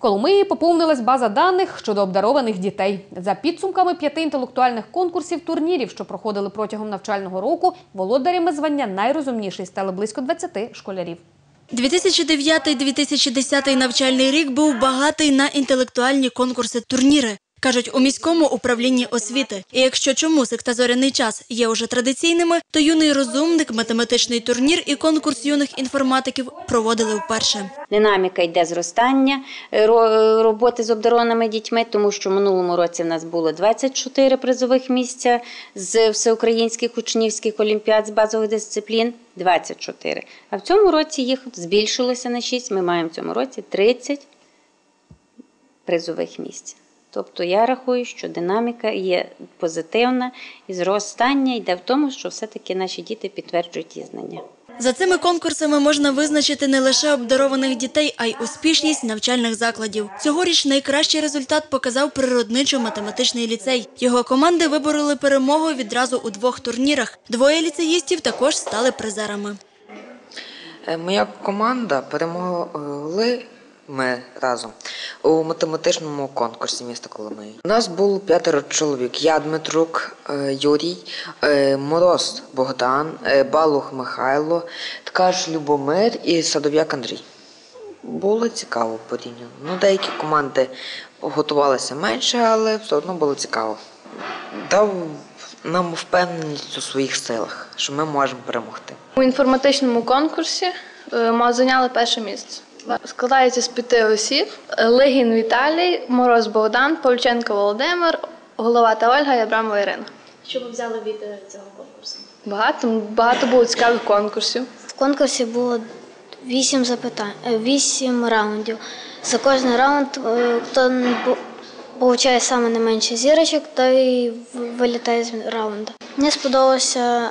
В Коломиї поповнилась база даних щодо обдарованих дітей. За підсумками п'яти інтелектуальних конкурсів турнірів, що проходили протягом навчального року, володарями звання найрозумніший стали близько 20 школярів. 2009-2010 навчальний рік був багатий на інтелектуальні конкурси турніри. Кажуть у міському управлінні освіти. І якщо чому секта зоряний час є уже традиційними, то юний розумник, математичний турнір і конкурс юних інформатиків проводили вперше. Динаміка йде зростання е, роботи з обдарованими дітьми, тому що в минулому році в нас було 24 призових місця з всеукраїнських учнівських олімпіад з базових дисциплін. 24. А в цьому році їх збільшилося на 6. Ми маємо в цьому році 30 призових місць. Тобто я рахую, що динаміка є позитивна і зростання йде в тому, що все-таки наші діти підтверджують ті знання. За цими конкурсами можна визначити не лише обдарованих дітей, а й успішність навчальних закладів. Цьогоріч найкращий результат показав природничо-математичний ліцей. Його команди вибороли перемогу відразу у двох турнірах. Двоє ліцеїстів також стали призерами. Е, Моя команда перемогли ми разом у математичному конкурсі міста Коломиї. У нас було п'ятеро чоловік: я Дмитрук е, Юрій, е, Мороз Богдан, е, Балух Михайло, Ткач Любомир і Садов'як Андрій. Було цікаво порівняно. Ну, деякі команди готувалися менше, але все одно було цікаво. Дав нам впевненість у своїх силах, що ми можемо перемогти. У інформатичному конкурсі ма- зайняли перше місце. Складається з п'яти осіб: Легін Віталій, Мороз Богдан, Павлюченко Володимир, Головата Ольга і Абрамова Ірина. Що ви взяли від цього конкурсу? Багато, багато було цікавих конкурсів. В конкурсі було вісім запитань, е, вісім раундів. За кожен раунд, е, хто отримує саме не менше зірочок, той вилітає з раунду. Мені сподобався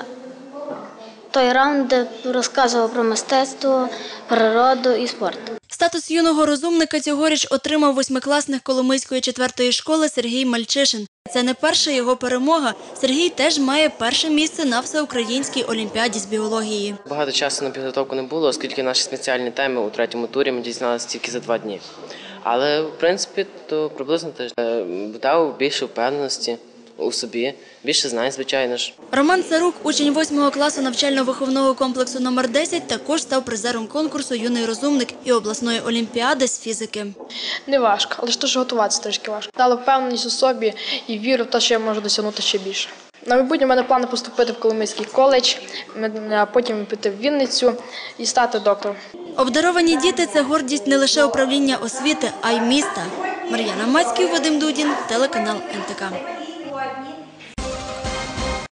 той раунд, де розказував про мистецтво, природу і спорт. Статус юного розумника цьогоріч отримав восьмикласник Коломийської четвертої школи Сергій Мальчишин. Це не перша його перемога. Сергій теж має перше місце на всеукраїнській олімпіаді з біології. Багато часу на підготовку не було, оскільки наші спеціальні теми у третьому турі ми дізналися тільки за два дні. Але в принципі то приблизно теж Е, дав більше впевненості у собі, більше знань, звичайно ж. Роман Царук, учень 8 класу навчально-виховного комплексу номер 10, також став призером конкурсу Юний розумник і обласної олімпіади з фізики. Не важко, але ж теж готуватися трішки важко. Дала впевненість у собі і віру в те, що я можу досягнути ще більше. На майбутнє в мене плани поступити в Коломийський коледж, а потім піти в Вінницю і стати доктором. Обдаровані діти це гордість не лише управління освіти, а й міста. Мар'яна Мацьків, Вадим Дудін, телеканал НТК.